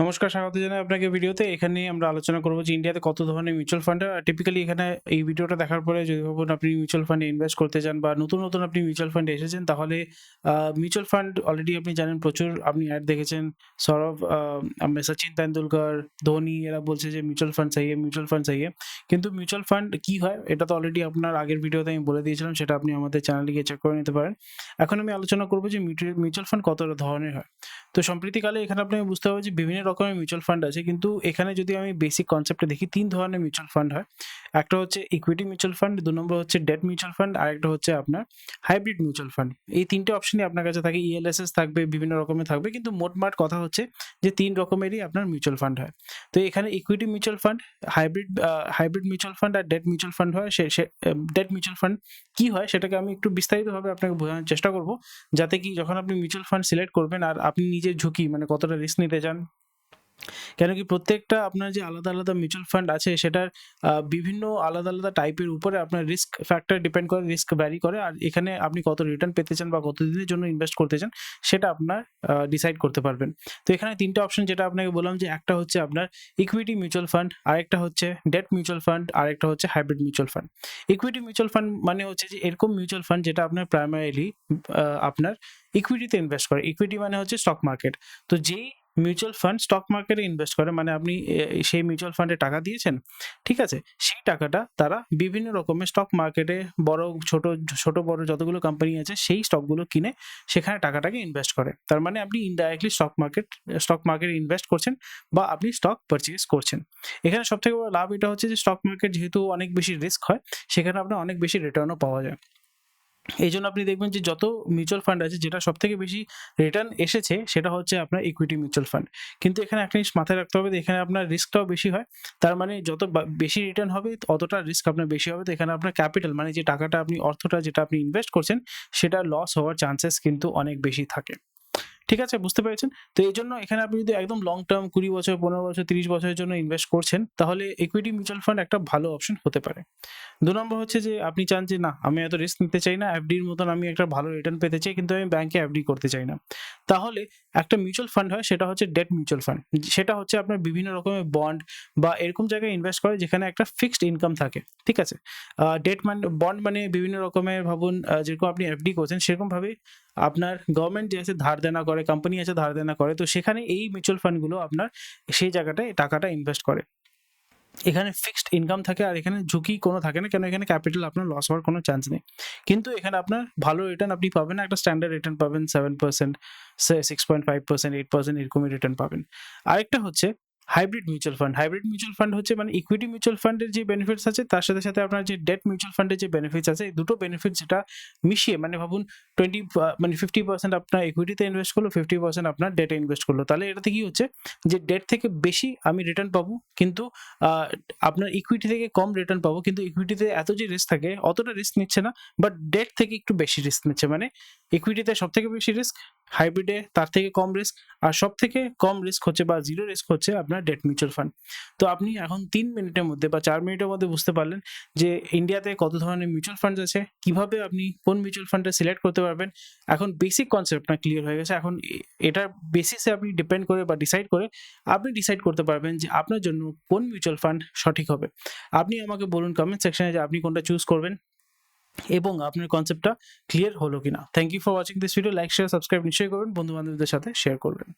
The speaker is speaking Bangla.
নমস্কার, স্বাগত জানাই আপনাকে ভিডিওতে। এখানে আমরা আলোচনা করব যে ইন্ডিয়াতে কত ধরনের মিউচুয়াল ফান্ড টিপিক্যালি এখানে এই ভিডিওটা দেখার পরে যদি ভাবুন আপনি মিউচুয়াল ফান্ডে ইনভেস্ট করতে চান বা নতুন নতুন আপনি মিউচুয়াল ফান্ডে এসেছেন, তাহলে মিউচুয়াল ফান্ড অলরেডি আপনি জানেন প্রচুর। আপনি অ্যাড দেখেছেন, সৌরভ সচিন তেন্ডুলকর, ধোনি, এরা বলছে যে মিউচুয়াল ফান্ড চাইয়ে মিউচুয়াল ফান্ড চাইয়ে কিন্তু মিউচুয়াল ফান্ড কি হয়, এটা তো অলরেডি আপনার আগের ভিডিওতে আমি বলে দিয়েছিলাম, সেটা আপনি আমাদের চ্যানেলে গিয়ে চেক করে নিতে পারেন। এখন আমি আলোচনা করব যে মিউচুয়াল ফান্ড কত ধরনের হয়। তো সম্প্রতিকালে এখানে আপনাকে বুঝতে হবে যে বিভিন্ন রকমের মিউচুয়াল ফান্ড আছে। কিন্তু এখানে যদি আমি বেসিক কনসেপ্টে দেখি, তিন ধরনের মিউচুয়াল ফান্ড হয়। একটা হচ্ছে ইকুইটি মিউচুয়াল ফান্ড দু নম্বর হচ্ছে ডেট মিউচুয়াল ফান্ড আর একটা হচ্ছে আপনার হাইব্রিড মিউচুয়াল ফান্ড এই তিনটে অপশনই আপনার কাছে থাকে ইএলএসএস থাকবে, বিভিন্ন রকমের থাকবে। কিন্তু মোটমাট কথা হচ্ছে যে তিন রকমেরই আপনার মিউচুয়াল ফান্ড হয়। তো এখানে equity mutual fund hybrid hybrid mutual fund আর ডেট মিউচুয়াল ফান্ড হয়। সে ডেট মিউচুয়াল ফান্ড কি হয় সেটাকে আমি একটু বিস্তারিতভাবে আপনাকে বোঝানোর চেষ্টা করব। যাতে কি যখন আপনি মিউচুয়াল ফান্ড সিলেক্ট করবেন আর আপনি নিজের ঝুঁকি মানে কতটা রিস্ক নিতে চান কেন কি প্রত্যেকটা আপনার যে আলাদা আলাদা মিউচুয়াল ফান্ড আছে, সেটার বিভিন্ন আলাদা আলাদা টাইপের উপরে আপনার রিস্ক ফ্যাক্টর ডিপেন্ড করে রিস্ক ভ্যারি করে, আর এখানে আপনি কত রিটার্ন পেতে চান বা কত দিনের জন্য ইনভেস্ট করতে চান, সেটা আপনার ডিসাইড করতে পারবেন। তো এখানে তিনটা অপশন যেটা আপনাকে বললাম যে, একটা হচ্ছে আপনার ইকুইটি মিউচুয়াল ফান্ড আরেকটা হচ্ছে ডেট মিউচুয়াল ফান্ড আরেকটা হচ্ছে hybrid mutual fund equity mutual fund মানে হচ্ছে যে, এরকম মিউচুয়াল ফান্ড যেটা আপনার প্রাইমারিলি আপনার ইকুইটিতে ইনভেস্ট করে। ইকুইটি মানে হচ্ছে স্টক মার্কেট তো যেই মিউচুয়াল ফান্ড স্টক মার্কেটে ইনভেস্ট করে। মানে আপনি সেই মিউচুয়াল ফান্ডে টাকা দিয়েছেন, ঠিক আছে? সেই টাকাটা তারা বিভিন্ন রকমের স্টক মার্কেটে বড়, ছোট ছোট, বড় যতগুলো কোম্পানি আছে, সেই স্টকগুলো কিনে সেখানে টাকাটাকে ইনভেস্ট করে। তার মানে আপনি ইনডাইরেক্টলি স্টক মার্কেট স্টক মার্কেটে ইনভেস্ট করছেন বা আপনি স্টক পারচেজ করছেন। এখানে সবথেকে বড় লাভ এটা হচ্ছে যে স্টক মার্কেট যেহেতু অনেক বেশি রিস্ক হয়, সেখানে আপনার অনেক বেশি রিটার্নও পাওয়া যায়। এই জন্য আপনি দেখবেন যে যত মিউচুয়াল ফান্ড আছে, যেটা সব থেকে বেশি রিটার্ন এসেছে, সেটা হচ্ছে আপনার ইকুইটি মিউচুয়াল ফান্ড কিন্তু এখানে একটা জিনিস মাথায় রাখতে হবে যে, এখানে আপনার রিস্কটাও বেশি হয়। তার মানে যত বেশি রিটার্ন হবে, অতটা রিস্ক আপনার বেশি হবে। তো এখানে আপনার ক্যাপিটাল মানে যে টাকাটা আপনি, অর্থটা যেটা আপনি ইনভেস্ট করছেন, সেটা লস হওয়ার চান্সেস কিন্তু অনেক বেশি থাকে। ঠিক আছে? বুঝতে পেরেছেন? তো এই জন্য এখানে আপনি যদি একদম লং টার্ম কুড়ি বছর, পনেরো বছর, তিরিশ বছরের জন্য ইনভেস্ট করছেন, তাহলে ইকুইটি মিউচুয়াল ফান্ড একটা ভালো অপশন হতে পারে। দু নম্বর হচ্ছে যে আপনি চান যে, না, আমি এত রিস্ক নিতে চাই না এফডির মতন আমি একটা ভালো রিটার্ন পেতে চাই, কিন্তু আমি ব্যাংকে এফডি করতে চাই না। তাহলে একটা মিউচুয়াল ফান্ড হয়, সেটা হচ্ছে ডেট মিউচুয়াল ফান্ড সেটা হচ্ছে আপনার বিভিন্ন রকমের বন্ড বা এরকম জায়গায় ইনভেস্ট করে যেখানে একটা ফিক্সড ইনকাম থাকে, ঠিক আছে? ডেট মানে বন্ড মানে বিভিন্ন রকমের ভাবুন যেরকম আপনি এফডি করছেন সেরকমভাবে আপনার গভর্নমেন্ট যে আছে ধার দেনা করে কোম্পানি আছে ধার দেনা করে, তো সেখানে এই মিউচুয়াল ফান্ডগুলো আপনার সেই জায়গাটায় টাকাটা ইনভেস্ট করে। এখানে ফিক্সড ইনকাম থাকে আর এখানে ঝুঁকি কোনো থাকে না। কেন? এখানে ক্যাপিটাল আপনার লস হওয়ার কোনো চান্স নেই। কিন্তু এখানে আপনার ভালো রিটার্ন আপনি পাবেন, একটা স্ট্যান্ডার্ড রিটার্ন পাবেন seven percent six point five percent eight percent এরকমই রিটার্ন পাবেন। আরেকটা হচ্ছে hybrid mutual fund. Hybrid mutual fund হচ্ছে মানে ইকুইটি মিউচুয়াল ফান্ডের যে বেনিফিটস আছে, তার সাথে সাথে আপনার যে ডেট মিউচুয়াল ফান্ডের যে বেনিফিটস আছে, এই দুটো বেনিফিট যেটা মিশিয়ে মানে ভাবুন টোয়েন্টি মানে ফিফটি পার্সেন্ট আপনার ইকুইটিতে ইনভেস্ট করল ফিফটি পার্সেন্ট আপনার ডেটে ইনভেস্ট করল। তাহলে এটাতে কি হচ্ছে যে ডেট থেকে বেশি আমি রিটার্ন পাবো, কিন্তু আপনার ইকুইটি থেকে কম রিটার্ন পাবো, কিন্তু ইকুইটিতে এত যে রিস্ক থাকে, অতটা রিস্ক নিচ্ছে না বাট ডেট থেকে একটু বেশি রিস্ক নিচ্ছে। মানে ইকুইটিতে সব থেকে বেশি রিস্ক হাইব্রিডে তার থেকে কম রিস্ক আর সব থেকে কম রিস্ক হচ্ছে বা জিরো রিস্ক হচ্ছে আপনার ডেট মিউচুয়াল ফান্ড তো আপনি এখন তিন মিনিটের মধ্যে বা চার মিনিটের মধ্যে বুঝতে পারলেন যে ইন্ডিয়াতে কত ধরনের মিউচুয়াল ফান্ড আছে, কীভাবে আপনি কোন মিউচুয়াল ফান্ডটা সিলেক্ট করতে পারবেন, এখন বেসিক কনসেপ্ট না ক্লিয়ার হয়ে গেছে। এখন এটার বেসিসে আপনি ডিপেন্ড করে বা ডিসাইড করে আপনি ডিসাইড করতে পারবেন যে আপনার জন্য কোন মিউচুয়াল ফান্ড সঠিক হবে। আপনি আমাকে বলুন কমেন্ট সেকশনে যে আপনি কোনটা চুজ করবেন। এবং আপনার কনসেপ্টটা ক্লিয়ার হলো কিনা। Thank you for watching this video like share subscribe নিশ্চয়ই করবেন। বন্ধু বান্ধবদের সাথে শেয়ার করবেন।